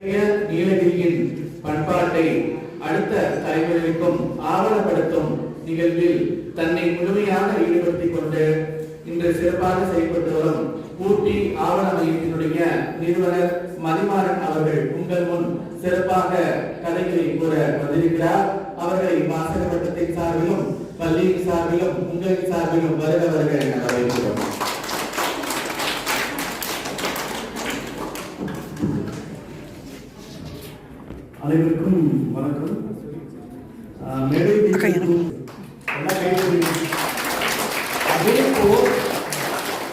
நீலகிரியின் பண்பாட்டை அடுத்த தலைமுறைக்கும் ஆவணப்படுத்தும் நிகழ்வில் தன்னை முழுமையாக ஈடுபடுத்திக் கொண்டு இன்று சிறப்பாக செயல்பட்டு வரும் ஊட்டி ஆவண மையத்தினுடைய நிறுவனர் மதிமாறன் அவர்கள் உங்கள் முன் சிறப்பாக கதைகளை கூற வந்திருக்கிறார். அவர்களை வாசக வட்டத்தின் சார்பிலும் பள்ளியின் சார்பிலும் உங்களின் சார்பிலும் வருக வருக என வரவேற்கிறோம். அனைவருக்கும் வணக்கம். மேடை அதே போல்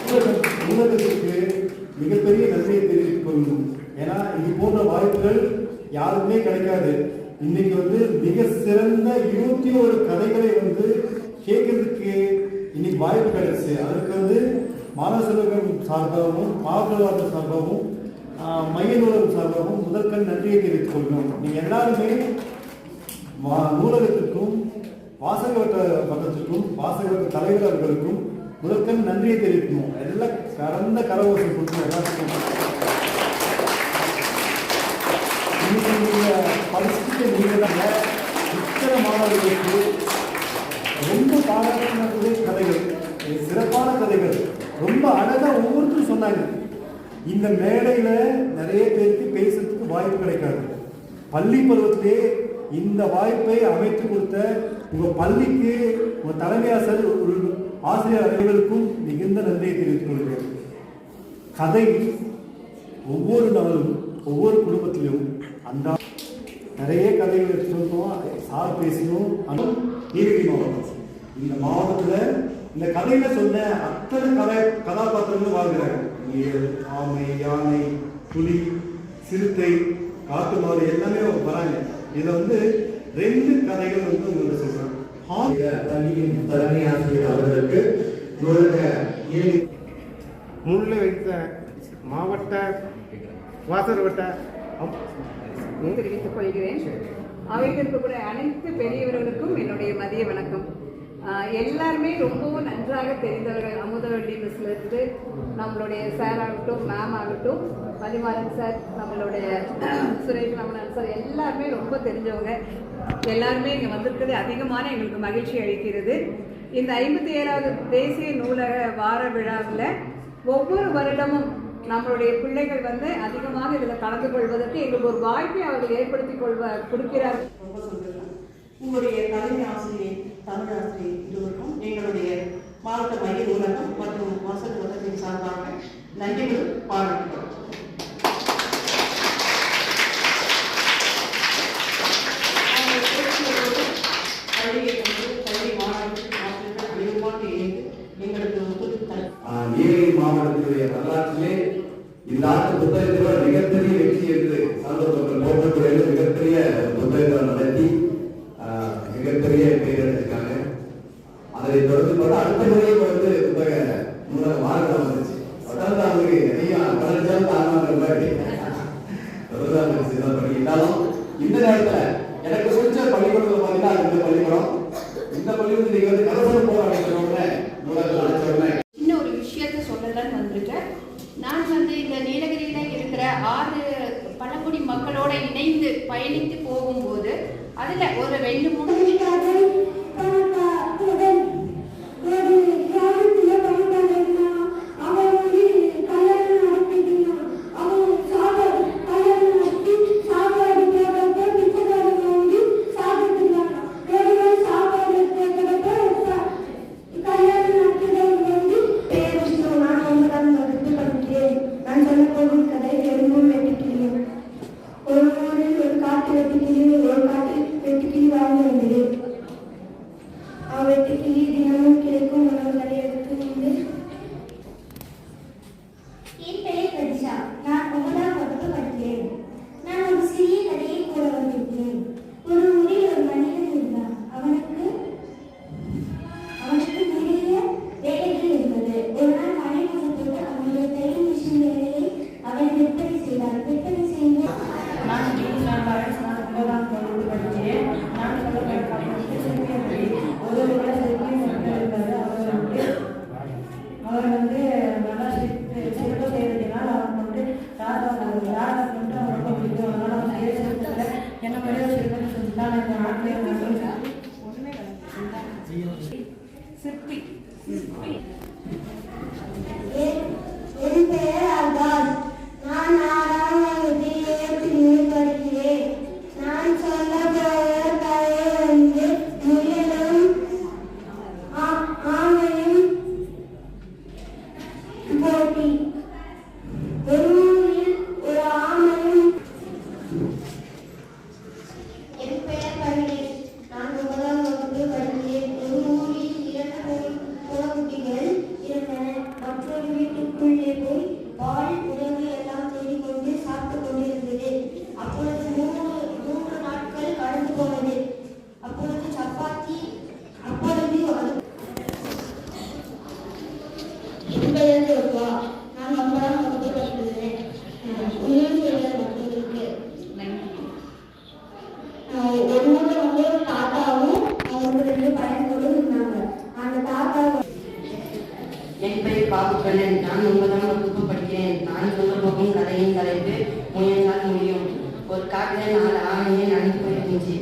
ஊடக- ஊடகத்திற்கு மிகப்பெரிய நன்றியை தெரிவித்துக் கொள்ளும் ஏன்னா இது போன்ற வாய்ப்புகள் யாருக்குமே கிடைக்காது. இன்னைக்கு வந்து மிக சிறந்த இருபத்தி ஒரு கதைகளை வந்து கேட்கறதுக்கு இன்னைக்கு வாய்ப்பு கிடைச்சு. அதற்கு வந்து மாணவ செல்வகம் சார்பாகவும் மாவட்ட சார்பாகவும் மைய நூலகம் சார்பாகவும் முதற்கண் நன்றியை தெரிவித்துக் கொள்கிறோம். நீங்கள் எல்லாருமே நூலகத்திற்கும் வாசக வட்ட வாசக தலைவர்களுக்கும் முதற்கண் நன்றியை தெரிவிக்கணும் எல்லாம் கறந்த கரவோசை கொடுத்து எல்லாத்துக்கும். இன்னைக்கு நீங்க தான் இத்தனை மாணவர்களுக்கு ரொம்ப பாராட்டினது கதைகள் சிறப்பான கதைகள் ரொம்ப அழகா ஒவ்வொருத்தரும் சொன்னாங்க. இந்த மேடையில நிறைய பேருக்கு பேசுறதுக்கு வாய்ப்பு கிடைக்காது. பள்ளி பருவத்திலே இந்த வாய்ப்பை அமைத்து கொடுத்த உங்க பள்ளிக்கு உங்க தலைமை ஆசிரியர் ஆசிரியர் அனைவருக்கும் மிகுந்த நன்றியை தெரிவித்துக் கொள்கிறேன். கதை ஒவ்வொரு நாளும் ஒவ்வொரு குடும்பத்திலும் அந்த நிறைய கதைகள் எடுத்து சார் பேசினோம். ஆனால் நீலகிரி மாவட்டம். இந்த மாவட்டத்தில் இந்த கதையில சொன்ன அத்தனை கதை கதாபாத்திரங்களும் வாழ்கிறாங்க. முயல் ஆமை யானை புலி சிறுத்தை காட்டு மாடு எல்லாமே வராங்க. இதில் வந்து ரெண்டு கதைகள் வந்து உங்களுக்கு பள்ளியின் தலைமை ஆசிரியர் அவர்களுக்கு முன்னிலை வைத்த மாவட்ட வாசர் வட்ட தெரிவித்துக் கொள்கிறேன் அவையில் இருக்கக்கூடிய அனைத்து பெரியவர்களுக்கும் என்னுடைய மதிய வணக்கம். எல்லாருமே ரொம்பவும் நன்றாக தெரிந்தவர்கள் அமுதவள்ளி மிஸ்ல இருந்து நம்மளுடைய சார் ஆகட்டும் மேம் ஆகட்டும் மதிமாறன் சார் நம்மளுடைய சுரேஷ் ரமணன் சார் எல்லாருமே ரொம்ப தெரிஞ்சவங்க. எல்லாருமே இங்கே வந்திருக்கிறது அதிகமான எங்களுக்கு மகிழ்ச்சி அளிக்கிறது. இந்த ஐம்பத்தி ஏழாவது தேசிய நூலக வார விழாவில் ஒவ்வொரு வருடமும் நம்மளுடைய பிள்ளைகள் வந்து அதிகமாக இதில் கலந்து கொள்வதற்கு எங்களுக்கு ஒரு வாய்ப்பை அவர்கள் ஏற்படுத்தி கொள்வ கொடுக்கிறார்கள் உங்களுடைய தலைமை ஆசிரியர் தமிழ் இருவருக்கும் எங்களுடைய மாவட்ட மைய நூலகம் மற்றும் வாசல் வட்டத்தின் சார்பாக நன்றிகள் பாராட்டுகிறோம் நீலகிரி மாவட்டத்தினுடைய வரலாற்றிலே இந்த ஆண்டு புத்தகத்திலோட மிகப்பெரிய வெற்றி என்று சந்தோஷங்கள் போட்டத்துறையில் மிகப்பெரிய புத்தகத்தை நடத்தி ஆஹ் மிகப்பெரிய பெயர் எடுத்திருக்காங்க அதை தொடர்ந்து பார்த்தா அடுத்த முறையே இப்ப வந்து புத்தக நூலக மாநிலம் வந்துச்சு அதாவது மாதிரி. இந்த நேரத்துல எனக்கு பிடிச்ச இந்த பள்ளிக்கூடம். இந்த நீங்க வந்து போக ஒரு விஷயத்த சொல்லலான்னு வந்திருக்கேன். நான் வந்து இந்த நீலகிரியில இருக்கிற ஆறு பழங்குடி மக்களோட இணைந்து பயணித்து போகும்போது அதுல ஒரு ரெண்டு மூணு வந்து பெயர் தாத்தாவும் ரெண்டு பையன்களும் தாத்தா என் பெயர் பாபுக்கண்ணன் நான் ஒன்பதாம் வகுப்பு படிக்கிறேன் நான் சொல்ல போகும் கதையின் தலைப்பு முயன்றால் முடியும் ஒரு காட்டில் நாலு ஆணையை நடந்து போயிருந்துச்சு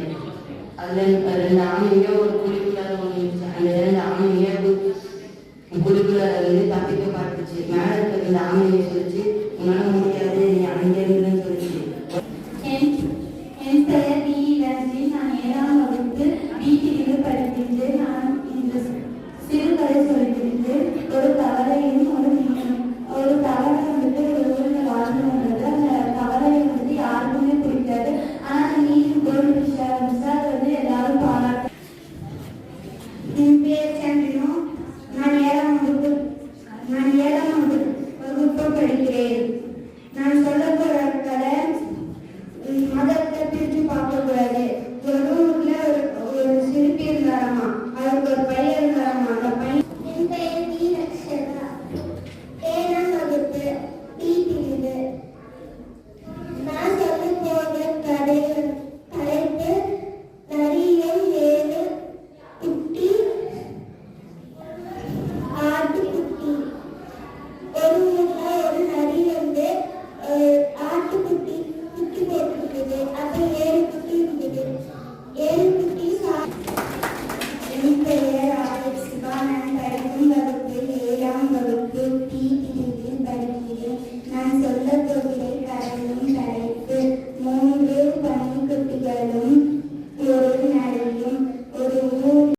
அதில் ரெண்டு ஆணையோ ஒரு குழிக்குள்ளார வந்து தப்பிக்க பார்த்துச்சு. மேலே இருக்க ரெண்டு ஆமைங்க சொல்லிச்சு உன்னால முடியாது நீ அங்கே இருந்துன்னு சொல்லிச்சு. என் பெயர் டி லட்சுமி நான் ஏழாம் வகுப்பு வீட்டிலிருந்து படிக்கிறது நான் இந்த சிறுகதை சொல்கின்றேன் ஒரு தவறையும் ஒரு ஒரு தவறை வந்துட்டு